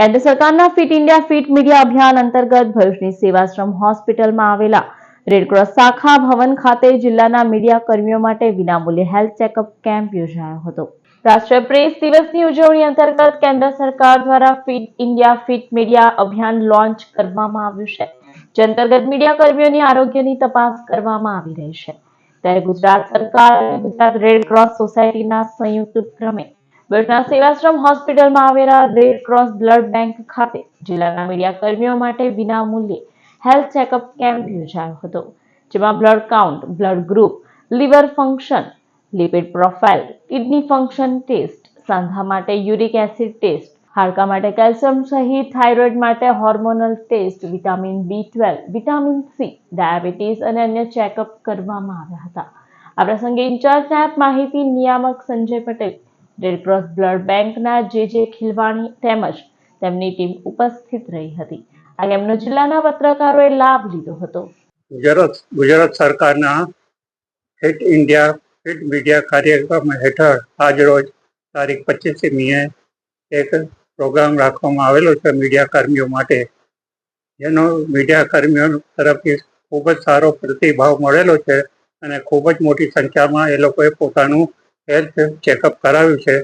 કેન્દ્ર સરકારના fit India fit media અભિયાન અંતર્ગત ભરૂચની સેવાશ્રમ હોસ્પિટલમાં આવેલા રેડક્રોસ શાખા ભવન ખાતે જિલ્લાના મીડિયા કર્મીઓ માટે વિનામૂલ્યે હેલ્થ ચેકઅપ કેમ્પ યોજાયો હતો. રાષ્ટ્રીય પ્રેસ દિવસની ઉજવણી અંતર્ગત કેન્દ્ર સરકાર દ્વારા ફિટ ઇન્ડિયા ફિટ મીડિયા અભિયાન લોન્ચ કરવામાં આવ્યું છે. જે અંતર્ગત મીડિયા કર્મીઓની આરોગ્યની તપાસ કરવામાં આવી રહી છે. ત્યારે ગુજરાત સરકાર ગુજરાત રેડ ક્રોસ સોસાયટીના સંયુક્ત ઉપક્રમે ભરૂચના સેવાશ્રમ હોસ્પિટલમાં આવેલા રેડ ક્રોસ બ્લડ બેંક ખાતે જિલ્લાના મીડિયા કર્મીઓ માટે વિનામૂલ્યે હેલ્થ ચેકઅપ કેમ્પ યોજાયો હતો, જેમાં blood count, blood group, liver function, lipid profile, kidney function test, સાંધા માટે યુરિક એસિડ ટેસ્ટ, હાડકા માટે કેલ્શિયમ સહિત થાઇરોઇડ માટે hormonal test, vitamin B twelve, vitamin C, diabetes અને અન્ય ચેકઅપ કરવામાં આવ્યા હતા. આ પ્રસંગે ઇન્ચાર્જ નાયબ માહિતી નિયામક સંજય પટેલ રેડક્રોસ બ્લડ બેંકના જે જે ખીલવાણી તેમજ તેમની ટીમ ઉપસ્થિત રહી હતી. આ કેમ્પનો જિલ્લાના પત્રકારોએ લાભ લીધો હતો. ગુજરાત ગુજરાત સરકારના ફિટ ઇન્ડિયા ફિટ મીડિયા કાર્યક્રમ હેઠળ આજરોજ તારીખ પચીસમીએ એક પ્રોગ્રામ રાખવામાં આવેલો છે મીડિયા કર્મીઓ માટે. જેનો મીડિયા કર્મીઓ તરફથી ખૂબ જ સારો પ્રતિભાવ મળેલો છે અને ખૂબ જ મોટી સંખ્યામાં એ લોકોએ પોતાનું હેલ્થ ચેકઅપ કરાવ્યું છે.